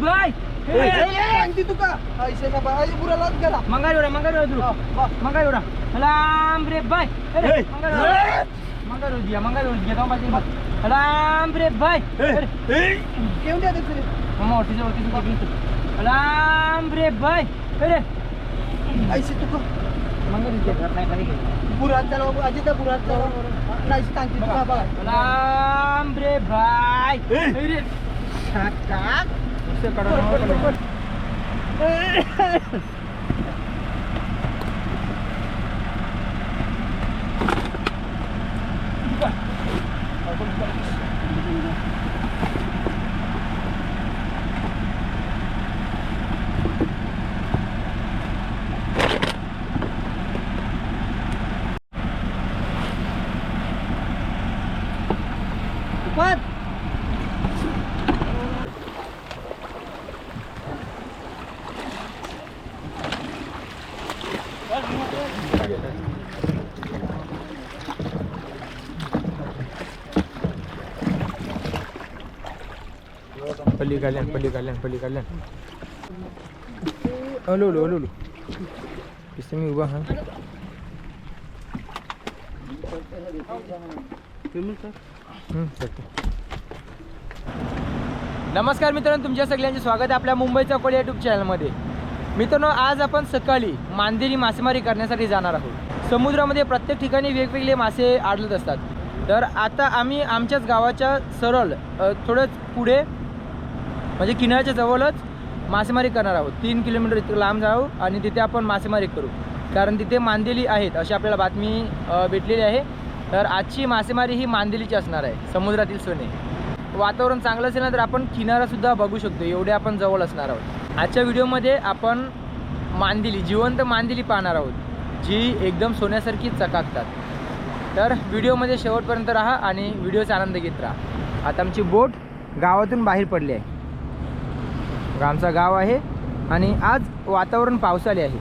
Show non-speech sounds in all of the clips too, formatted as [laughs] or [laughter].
Bye सांगते तुका ऐसे ना बाय बुरालाच गेला मंगारोडा मंगारोडा मंगारोडा लांब रे बाय मंगारोड दिया मंगारोड दिया गाव बाजू लांब रे बाय केवढे द्या तरी मामा ओटीच्या वरती लांब रे बाय अरे ऐसे तुका मंगारोड दिया नाही खाली गेली. बुरात त्याला अजित बुरात त्याला नाही सांगते तुका बघा लांब रे बाय अरे काक नुसतं कडा पण [laughs] पल्ली कल्याण पल्ली कल्याण पल्ली कल्याण हलो हलो हलो तिथे मी उभा हा. नमस्कार मित्रांनो तुमच्या सगळ्यांचे स्वागत आहे आपल्या मुंबईचा कोळी यूट्यूब चॅनलमध्ये मित्रांनो आज आपण सकाळी मांदेरी मासेमारी करण्यासाठी जाणार आहोत. समुद्रामध्ये प्रत्येक ठिकाणी वेगवेगळे मासे आढळत असतात. तर आता आम्ही आमच्याच गावाच्या सरळ थोडंच पुढे म्हणजे किनाऱ्याच्या जवळच मासेमारी करणार आहोत. तीन किलोमीटर इतकं लांब जाऊ आणि तिथे आपण मासेमारी करू. कारण तिथे मांदेली आहेत अशी आपल्याला बातमी भेटलेली आहे. तर आजची मासेमारी ही मांदेलीची असणार आहे समुद्रातील सोने. वातावरण चांगलं असेल ना तर आपण किनारासुद्धा बघू शकतो एवढे आपण जवळ असणार आहोत. आजच्या व्हिडिओमध्ये आपण मांदेली जिवंत मांदेली पाहणार आहोत जी एकदम सोन्यासारखी चकाकतात. तर व्हिडिओमध्ये शेवटपर्यंत राहा आणि व्हिडिओचा आनंद घेत राहा. आता आमची बोट गावातून बाहेर पडली आहे. आमचा गाव आहे आणि आज वातावरण पावसाळे आहे.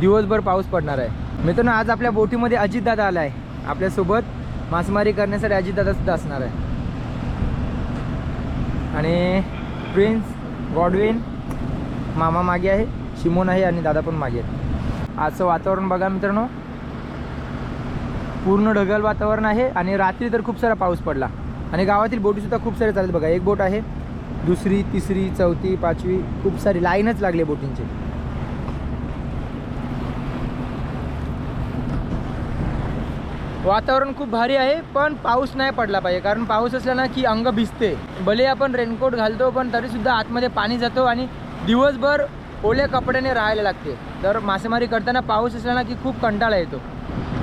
दिवसभर पाऊस पडणार आहे. मित्रांनो आज आपल्या बोटीमध्ये अजितदादा आला आहे आपल्यासोबत मासेमारी करण्यासाठी अजितदादा सुद्धा असणार आहे. आणि प्रिन्स गॉडविन मामा मागे आहे शिमोन आहे आणि दादा पण मागे आहेत. आजचं वातावरण बघा मित्रांनो. पूर्ण ढगल वातावरण आहे आणि रात्री तर खूप सारा पाऊस पडला. आणि गावातील बोटीसुद्धा खूप सारे चालत बघा. एक बोट आहे दुसरी तिसरी चौथी पाचवी खूप सारी लाईनच लागली बोटींची. वातावरण खूप भारी आहे पण पाऊस नाही पडला पाहिजे. कारण पाऊस असला ना की अंग भिजते. भले आपण रेनकोट घालतो पण तरीसुद्धा आतमध्ये पाणी जातो आणि दिवसभर ओल्या कपड्याने राहायला लागते. तर मासेमारी करताना पाऊस असला ना की खूप कंटाळा येतो.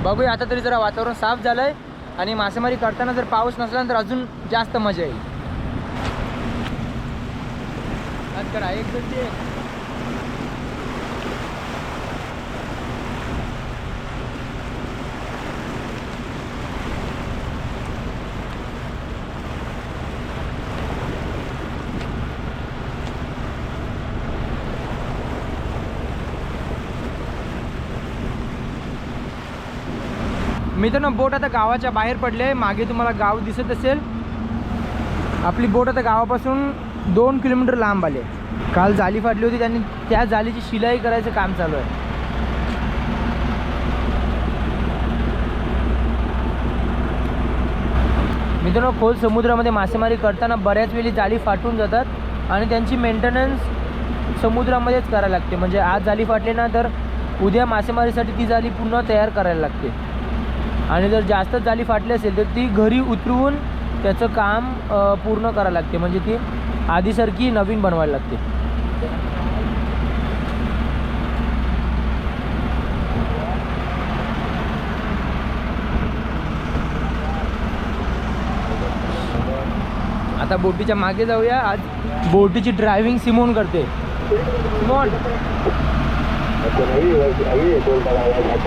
बघूया आता तरी जरा वातावरण साफ झालं आहे आणि मासेमारी करताना जर पाऊस नसला तर अजून जास्त मजा येईल. हात करा एक दोन मित्रांनो बोट आता गावाच्या बाहेर पडले मागे तुम्हाला गाव दिसत असेल. आपली बोट आता गावापासून दोन किलोमीटर लांब आले काल जाली फाटली होती त्यांनी त्या जालीची शिलाई करायचं काम चालू आहे. मित्रांनो खोल समुद्रामध्ये मासेमारी करताना बऱ्याच वेळी जाळी फाटून जातात आणि त्यांची मेंटेनन्स समुद्रामध्येच करायला लागते. म्हणजे आज जाळी फाटली ना तर उद्या मासेमारीसाठी ती जाळी पुन्हा तयार करायला लागते. आणि जर जास्त जाळी फाटली असेल तर ती घरी उतरवून त्याचं काम पूर्ण करायला लागते. म्हणजे ती आधीसारखी नवीन बनवायला लागते. आता बोटीच्या मागे जाऊया. आज बोटीची ड्रायव्हिंग सिमोन करते. सिमोन.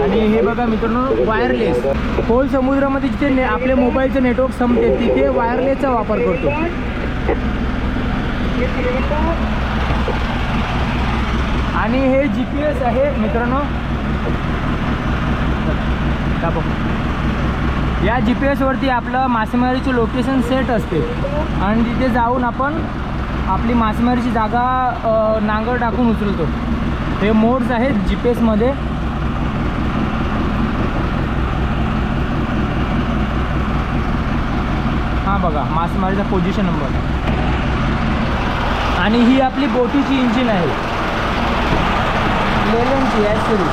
आणि हे बघा मित्रांनो वायरलेस खोल समुद्रामध्ये जिथे आपले मोबाईलचं नेटवर्क संपते तिथे वायरलेसचा वापर करतो. आणि हे जी पी एस आहे मित्रांनो. या जी पी एसवरती आपलं मासेमारीचे लोकेशन सेट असते. आणि तिथे जाऊन आपण आपली मासेमारीची जागा नांगर टाकून उचलतो. हे मोड्स आहेत जी पी एसमध्ये हां बघा मासेमारीचा पोझिशन नंबर आणि ही आपली बोटीची इंजिन आहे. लेलनची आहे सुरू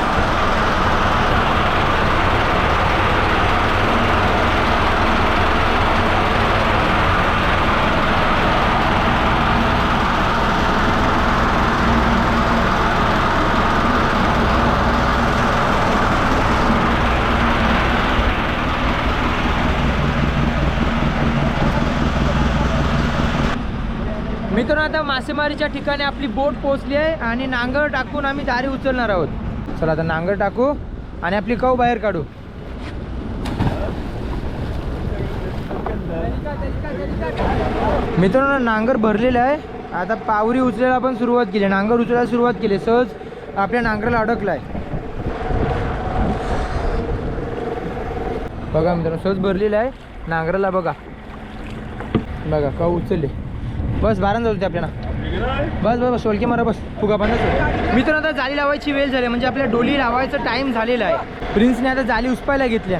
मित्रांनो आता मासेमारीच्या ठिकाणी आपली बोट पोहोचली आहे आणि नांगर टाकून आम्ही दारी उचलणार आहोत. चला आता नांगर टाकू आणि आपली कव बाहेर काढू. मित्रांनो नांगर भरलेलं आहे. आता पावरी उचलायला पण सुरुवात केली. नांगर उचलायला सुरुवात केली. सहज आपल्या नांगराला अडकला आहे बघा मित्रांनो सहज भरलेला आहे. नांगराला बघा. बघा का उचलले. बस बारा जाऊ दे आपल्याला. बस बस बस सोलके मारा बस. फुगा बंद मित्रांनो आता जाळी लावायची वेळ झाली म्हणजे आपल्या डोली लावायचा टाइम झालेला आहे. प्रिन्सने आता जाळी उचपायला घेतल्या.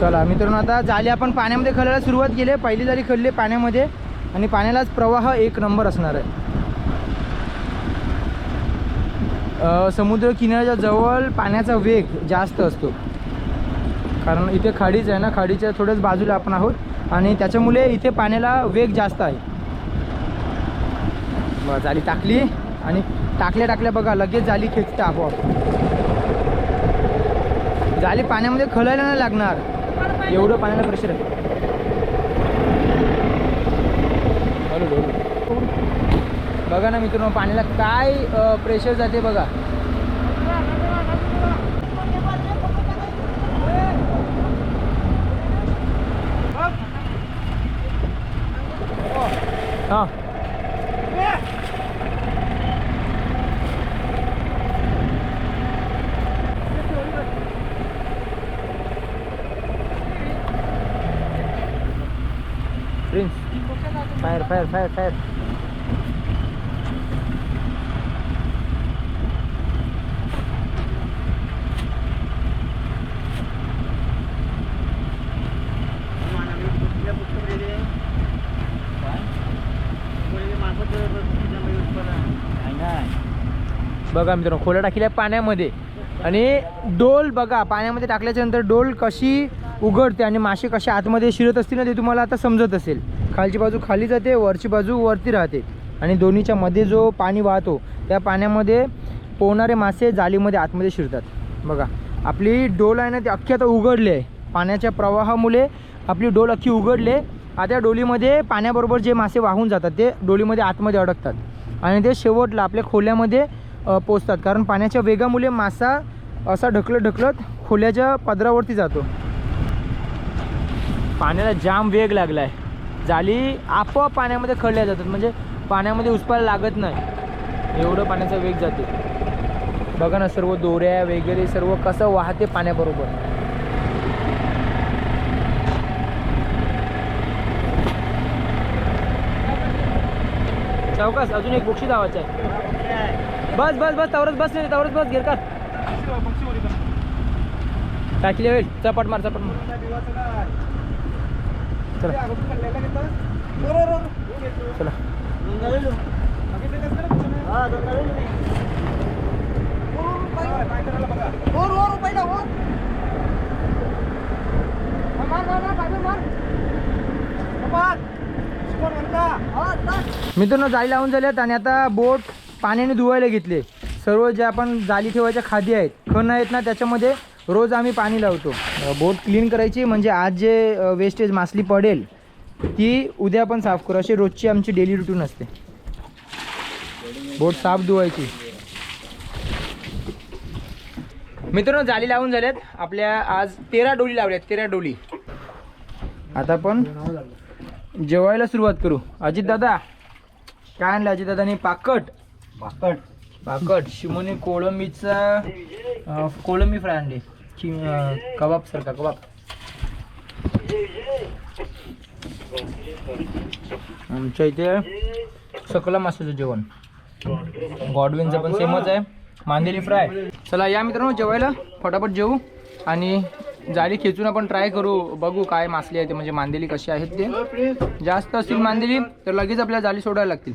चला मित्रांनो आता जाळी आपण पाण्यामध्ये खळायला सुरुवात केली आहे. पहिली जाळी खळली पाण्यामध्ये. आणि पाण्यालाच प्रवाह एक नंबर असणार आहे. समुद्र किनाऱ्याच्या जवळ पाण्याचा वेग जास्त असतो. कारण इथे खाडीच आहे ना खाडीच्या थोड्याच बाजूला आपण आहोत आणि त्याच्यामुळे इथे पाण्याला वेग जास्त आहे. बरं जाळी टाकली आणि टाकल्या टाकल्या बघा लगेच झाली खेचते आपोआप. जाळी पाण्यामध्ये खलायला नाही लागणार. एवढं पाण्याला प्रेशर आहे. बघा ना मित्रांनो पाण्याला काय प्रेशर जाते बघा. Oh. Prince. Fire, fire, fire, fire. बघा मित्रांनो खोला टाकल्या पाण्यामध्ये. आणि डोल बघा पाण्यामध्ये टाकल्याच्या नंतर डोल कशी उघडते आणि मासे कसे आतमध्ये शिरत असतील ना ते तुम्हाला आता समजत असेल. खालची बाजू खाली जाते वरची बाजू वरती राहते. आणि दोन्हीच्या मध्ये जो पाणी वाहतो त्या पाण्यामध्ये पोहणारे मासे जाळीमध्ये आतमध्ये शिरतात. बघा आपली डोल आहे ना ती अख्खी आता उघडली आहे. पाण्याच्या प्रवाहामुळे आपली डोल अख्खी उघडली आहे. आता डोलीमध्ये पाण्याबरोबर जे मासे वाहून जातात ते डोलीमध्ये आतमध्ये अडकतात. आणि ते शेवटला आपल्या खोल्यामध्ये पोचतात. कारण पाण्याच्या वेगामुळे मासा असा ढकलत ढकलत खोल्याच्या पदरावरती जातो. पाण्याला जाम वेग लागला आहे जाली आपोआप पाण्यामध्ये खळल्या जातात. म्हणजे पाण्यामध्ये उचपायला लागत नाही. एवढं पाण्याचा वेग जाते. बघा ना सर्व दोऱ्या वगैरे सर्व कसं वाहते पाण्याबरोबर. चौकास अजून एक बुक्षी धावायचं आहे. बस बस बस तवरच बस नाही तवरच बस गिरकार. टाकली वेळ चपाट मार चपाट मार. चला. चला. पहिला मार मार मार मार मार मित्रांनो लावून झाल्यात आणि आता बोट पाण्याने धुवायला घेतले. सर्व जे आपण जाळी ठेवायच्या खादी आहेत खण आहेत ना त्याच्यामध्ये रोज आम्ही पाणी लावतो. बोट क्लीन करायची म्हणजे आज जे वेस्टेज मासली पडेल ती उद्या आपण साफ करू. अशी रोजची आमची डेली रुटीन असते. बोट साफ धुवायची. मित्रांनो जाळी लावून झाल्यात. आपल्या आज तेरा डोली लावल्यात तेरा डोली. आता आपण जेवायला सुरुवात करू. अजित दादा काय आणलं अजित दादाने पाकट. भाकट पाकट शिमोने कोळंबीचा कोळंबी फ्राय आणली. कबाब सारखा कबाब. आमच्या इथे सकला माशाचं जेवण. गॉडविनचं पण सेमच आहे. मांदेली फ्राय. चला या मित्रांनो जेवायला. फटाफट जेवू. आणि जाळी खेचून आपण ट्राय करू. बघू काय मासली आहे ते म्हणजे मांदेली कशी आहेत ते. जास्त असतील मांदेली तर लगेच आपल्याला जाळी सोडायला लागतील.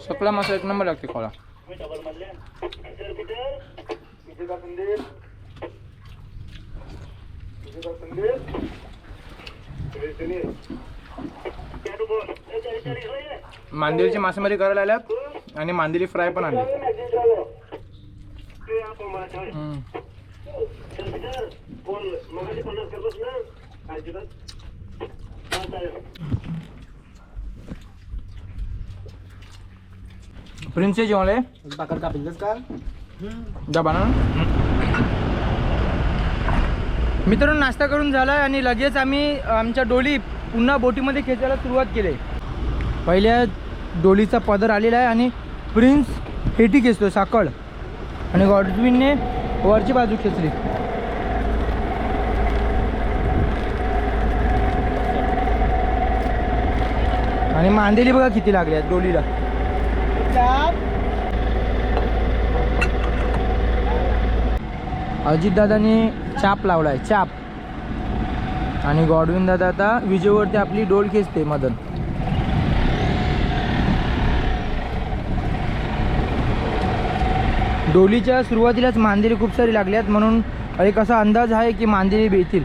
सकला मासा एक नंबर लागते खोला. मांदेलीची मासेमारी करायला आल्यात आणि मांदेली फ्राय पण आली हम्म. जेवण आहे भाकर कापिलच का डबा ना मित्रांनो नाश्ता करून झाला आणि लगेच आम्ही आमच्या डोली पुन्हा बोटीमध्ये खेचायला सुरुवात केली. पहिल्या डोलीचा पदर आलेला आहे आणि प्रिन्स हेटी खेचतो साकळ आणि गॉडविनने वरची बाजू खेचली. आणि मांदेली बघा किती लागली आहेत डोलीला. अजितदादांनी चाप लावलाय चाप. आणि गॉडविन दादा आता विजेवरती आपली डोल खेचते मदन. डोलीच्या सुरुवातीलाच मांदेरी खूप सारी लागल्यात म्हणून एक असा अंदाज आहे की मांदेरी बेतील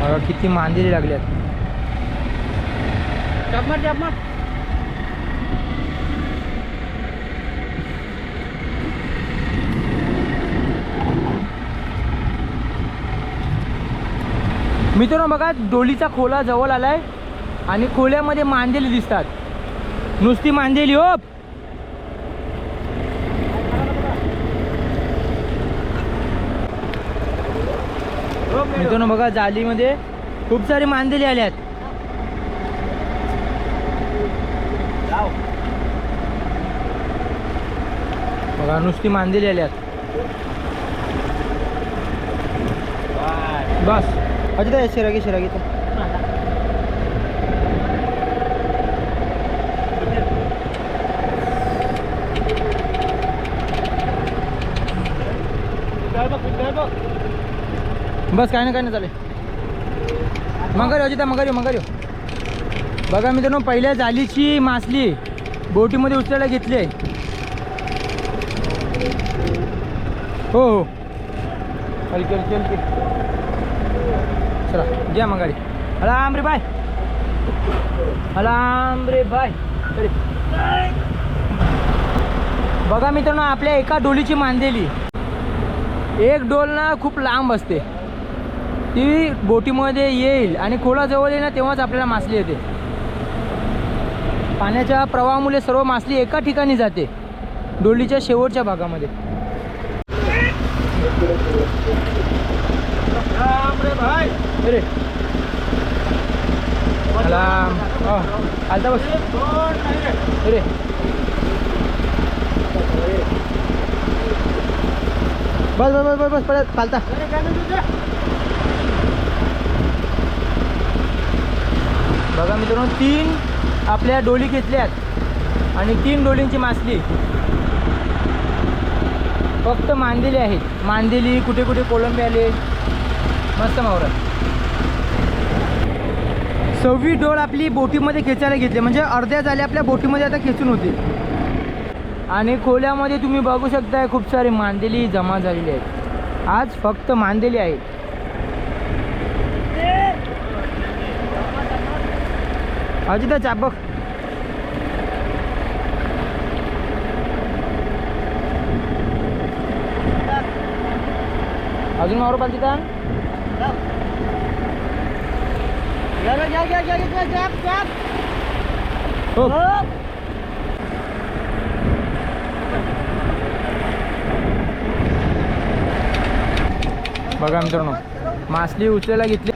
बघा किती मांदेली लागल्यात. मित्रांनो बघा डोलीचा खोला जवळ आलाय आणि खोल्यामध्ये मांदेली दिसतात. नुसती मांदेली हो. मित्रांनो बघा जालीमध्ये खूप सारी मांदेली आल्यात. बघा नुसती मांदेली आल्यात. बस. अजित शिरागी शिरागी बस काय ना काय ना चालेल. मगर अजिता मगर मगर बघा मित्रांनो पहिल्या जालीची मासली बोटीमध्ये उचलायला घेतली आहे. हो हो. हलकी हलकी हलकी चला. घ्या मग गाडी हलाम रे बाय. हलाम रे बाय. अरे. बघा मित्रांनो आपल्या एका डोलीची मांदेली. एक डोल ना खूप लांब असते. ती बोटीमध्ये येईल आणि खोला जवळ येईल ना तेव्हाच आपल्याला मासली येते. पाण्याच्या प्रवाहामुळे सर्व मासली एका ठिकाणी जाते डोलीच्या शेवटच्या भागामध्ये. अरे. आलता बस. अरे. बस बस बस बस बस पळत पालता अरे काय नाही तुझं? बघा मित्रांनो तीन आपल्या डोली घेतल्यात आणि तीन डोलींची मासली. फक्त मांदेली आहेत. मांदेली कुठे कुठे कोलंबी आले. मस्त मावरा सव्वीस डोळ आपली बोटीमध्ये खेचायला घेतली. म्हणजे अर्ध्या झाले आपल्या बोटीमध्ये आता खेचून होते. आणि खोल्यामध्ये तुम्ही बघू शकताय खूप सारे मांदेली जमा झालेली आहेत. आज फक्त मांदेली आहेत. अजिता चाप बघ अजून मारू पाहिजे का घ्या रे, घ्या घ्या घ्या घ्या चाप चाप हो बघा मित्रांनो मासली उचलायला घेतली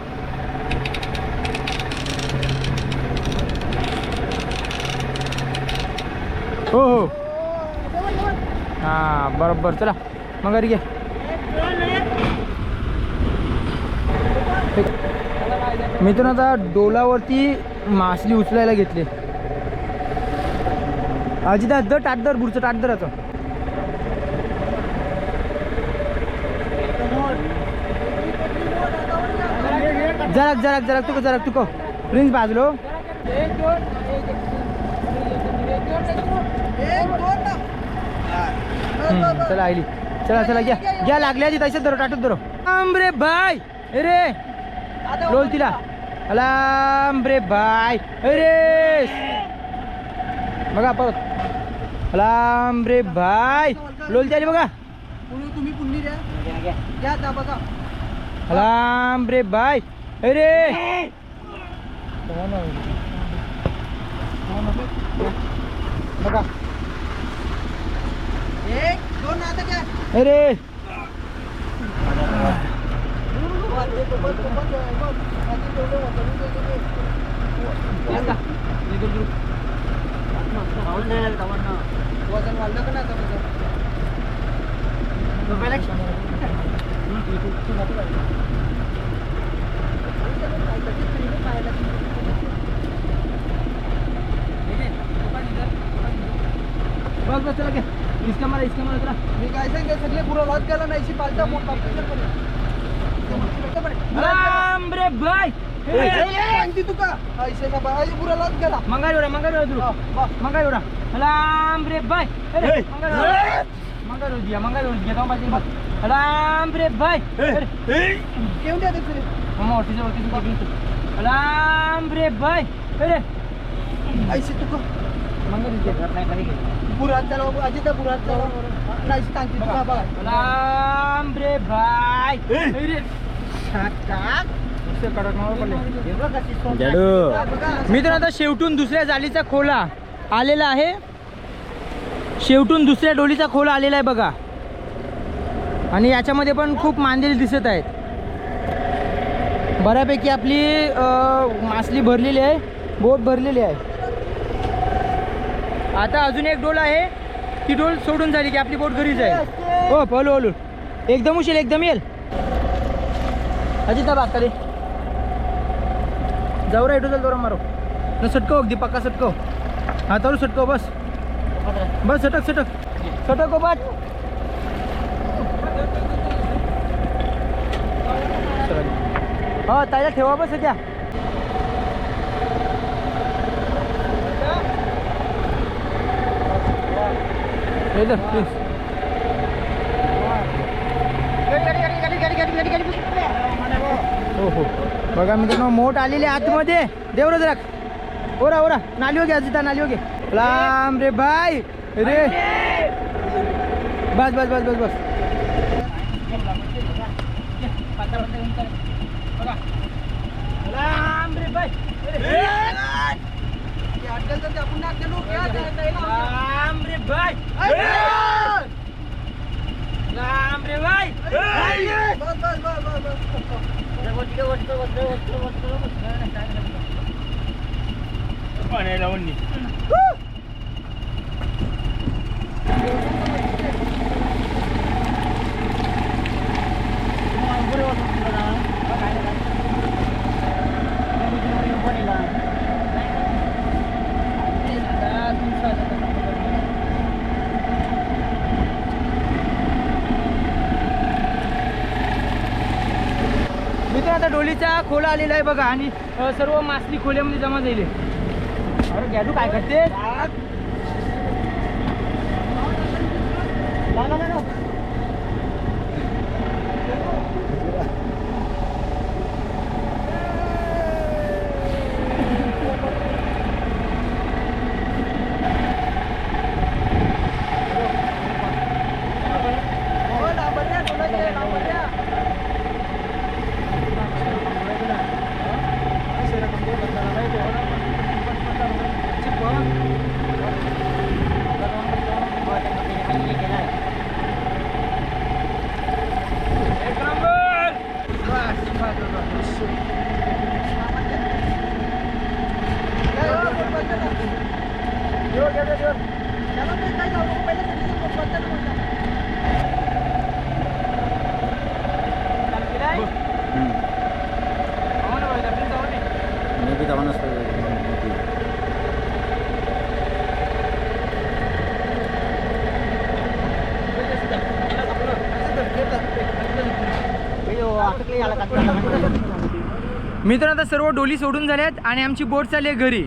हो हो हां बरोबर चला मग घरी घे मित्रांनो आता डोलावरती मासली उचलायला घेतली अजिदा द टाट दर बुडचं टाट दर जरा जरा जरा तुका जरा तुका प्रिन्स बाजलो हम्म, चला आईली चला चला घ्या घ्या लागल्या आधी तशाच धरो टाटूच धरो आम रे बाय रे रोल तिला अलाम रे बाय अरे बघा परत अलाम रे बाय लोल त्याली बघा तुम्ही पुण्य द्या घ्या आता बघा अलाम रे बाय अरे बघा एक दोन आता घ्या अरे! बघ बघ चला घ्या इसका मारा इसका मारा चला मी काय सांगितलं सगळे पुरा लॉस गेला नाही पालता मोठ अलाम रे बाय सांगते तुका. ऐसे ना बा पुरा लॉस गेला मंगाई तू एवढा अलाम रे बाय अरे मंगाई दिया मंगाई एवढा दिया जाऊन पाहिजे अलाम रे बाय घेऊन द्या ते सगळे मम्मा ऑफिसर वरती तू बघितलं अलाम रे बाय अरे ऐसे तुका. अजित नाही सांगते बघा. रे मित्र आता शेवटून दुसऱ्या जालीचा खोला आलेला आहे. शेवटून दुसऱ्या डोलीचा खोला आलेला आहे बघा. आणि याच्यामध्ये पण खूप मांदेली दिसत आहेत. बऱ्यापैकी आपली मासली भरलेली आहे. बोट भरलेली आहे. आता अजून एक डोल आहे. ती डोल सोडून झाली की आपली बोट घरी जाईल हो हलू हलू एकदम उशील एकदम येईल. अजिता बात करे जाऊ रे चल जोरा मारो. न सटको अगदी पक्का सटको हातावर तरू सटको बस. बस सटक सटक. सटक हो बस. हा ताईला ठेवा बस सध्या. हे धर, please. हो हो. बघा मित्रांनो मोठ आलेले आतमध्ये. देवर जरा ओरा ओरा. नाली घ्या जिता नाली घे. लांब रे बाय रे. बस बस बस बस बस. लांब रे बाय अटकल तर आपण नाही अटकलो घ्या त्याला लांब रे बाय लांब रे बाय बस बस बस बस बस मित्र मासळीचा खोला आलेला आहे बघा आणि सर्व मासली खोल्यामध्ये जमा झाली अरे गॅडू काय करते मित्रांनो आता सर्व डोली सोडून झाल्यात आणि आमची बोट चालली आहे घरी.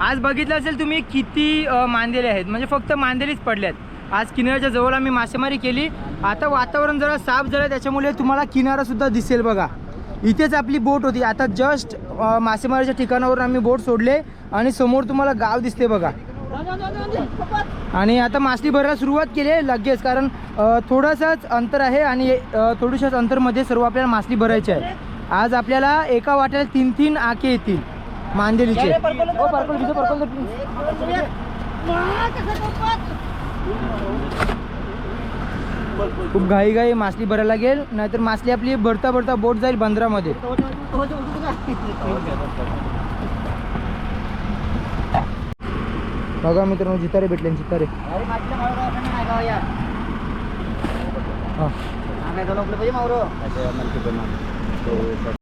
आज बघितलं असेल तुम्ही किती मांदेले आहेत. म्हणजे फक्त मांदेलीच पडल्यात. आज किनाऱ्याच्या जवळ आम्ही मासेमारी केली. आता वातावरण जरा साफ झालं त्याच्यामुळे तुम्हाला किनारासुद्धा दिसेल बघा. इथेच आपली बोट होती. आता जस्ट मासेमारीच्या ठिकाणावरून आम्ही बोट सोडले आणि समोर तुम्हाला गाव दिसते बघा. आणि आता मासली भरायला सुरुवात केली आहे लगेच कारण थोडंसंच अंतर आहे आणि थोडंशाच अंतरमध्ये सर्व आपल्याला मासली भरायची आहे. आज आपल्याला एका वाट्याला तीन तीन आके येतील. मांदेलीचे. ओ, पर्पल दिसो. खूप घाई घाई मासली भरायला लागेल नाहीतर मासली आपली भरता भरता बोट जाईल बंदरामध्ये. बघा मित्रांनो जितारे भेटले जितारे. हा. використовується.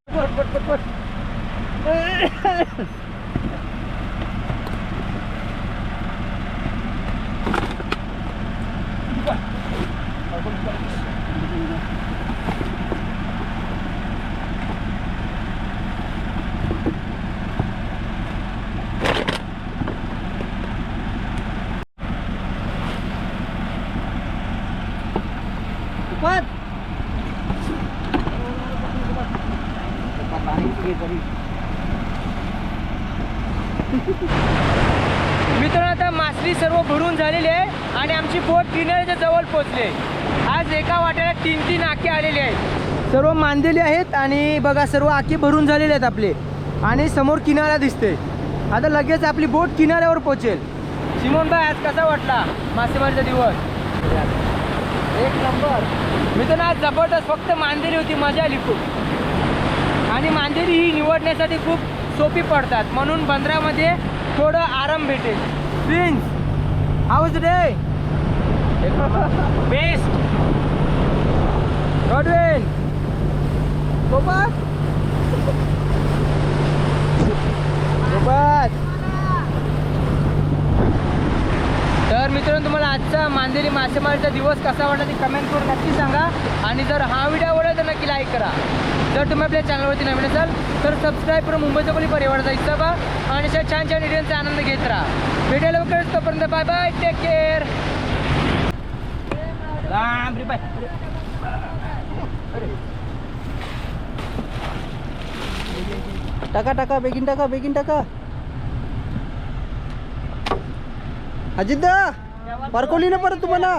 मित्रांनो आता मासळी सर्व भरून झालेली आहे आणि आमची बोट किनाऱ्याच्या जवळ पोचली आज एका वाट्याला तीन तीन आखे आलेले आहेत. सर्व मांदेली आहेत आणि बघा सर्व आखे भरून झालेले आहेत आपले. आणि समोर किनारा दिसते आता लगेच आपली बोट किनाऱ्यावर पोचेल सिमोन भाई आज कसा वाटला मासेमारीचा दिवस? एक नंबर. मित्रांनो आज जबरदस्त फक्त मांदेली होती मजा आली खूप. आणि मांदेरी ही निवडण्यासाठी खूप सोपी पडतात. म्हणून बंदरामध्ये थोडं आराम भेटेल. Prince house the best Godwin Gopal Gopal तर मित्रांनो तुम्हाला आजचा मांदेली मासेमारीचा दिवस कसा वाटला ते कमेंट करून नक्की सांगा. आणि जर हा व्हिडिओ आवडला तर नक्की लाईक करा. जर तुम्ही आपल्या चॅनलवरती नवीन असाल तर सबस्क्राईब करून मुंबईचा कोणी परिवाराचा हिस्सा बा. आणि अशा छान छान व्हिडिओचा आनंद घेत राहा. भेटायला लवकरच तोपर्यंत बाय बाय टेक केअर राम रे बाय टाका टाका बेगीन टाका बेगीन टाका. अजित दा पारकोली ना परत तुम्हाला